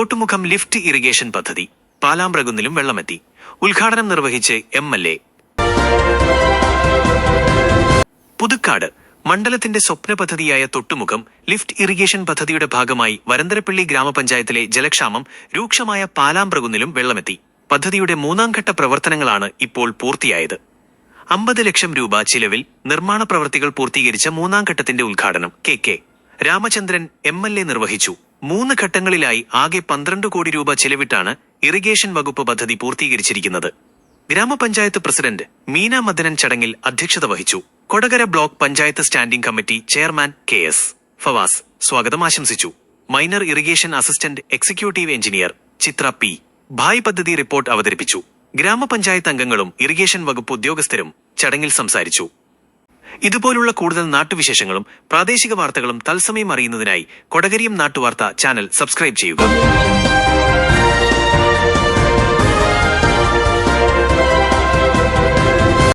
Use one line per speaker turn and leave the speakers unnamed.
Thottumukham lift irrigation പദ്ധതി. പാലാമ്പ്രകുന്നിലും വെള്ളമെത്തി. ഉദ്ഘാടനം നിർവഹിച്ച് എം എൽ എ. പുതുക്കാട്. മണ്ഡലത്തിന്റെ സ്വപ്ന പദ്ധതിയായ തൊട്ടുമുഖം ലിഫ്റ്റ് ഇറിഗേഷൻ പദ്ധതിയുടെ ഭാഗമായി വരന്തരപ്പള്ളി ഗ്രാമപഞ്ചായത്തിലെ ജലക്ഷാമം രൂക്ഷമായ പാലാമ്പ്രകുന്നിലും വെള്ളമെത്തി. പദ്ധതിയുടെ മൂന്നാം ഘട്ട പ്രവർത്തനങ്ങളാണ് ഇപ്പോൾ പൂർത്തിയായത്. അമ്പത് ലക്ഷം രൂപ ചിലവിൽ നിർമ്മാണ പ്രവൃത്തികൾ പൂർത്തീകരിച്ച മൂന്നാം ഘട്ടത്തിന്റെ ഉദ്ഘാടനം കെ കെ രാമചന്ദ്രൻ എം നിർവഹിച്ചു. മൂന്ന് ഘട്ടങ്ങളിലായി ആകെ പന്ത്രണ്ട് കോടി രൂപ ചെലവിട്ടാണ് ഇറിഗേഷൻ വകുപ്പ് പദ്ധതി പൂർത്തീകരിച്ചിരിക്കുന്നത്. ഗ്രാമപഞ്ചായത്ത് പ്രസിഡന്റ് മീന മദനൻ ചടങ്ങിൽ അധ്യക്ഷത വഹിച്ചു. Kodakara block panchayat standing committee chairman K S Fawas സ്വാഗതം ആശംസിച്ചു. Minor irrigation assistant executive engineer Chithra P. Bhai പദ്ധതി റിപ്പോർട്ട് അവതരിപ്പിച്ചു. ഗ്രാമപഞ്ചായത്ത് അംഗങ്ങളും ഇറിഗേഷൻ വകുപ്പ് ഉദ്യോഗസ്ഥരും ചടങ്ങിൽ സംസാരിച്ചു. ഇതുപോലുള്ള കൂടുതൽ നാട്ടുവിശേഷങ്ങളും പ്രാദേശിക വാർത്തകളും തത്സമയം അറിയുന്നതിനായി കൊടകരിയം നാട്ടുവാർത്ത ചാനൽ സബ്സ്ക്രൈബ് ചെയ്യുക.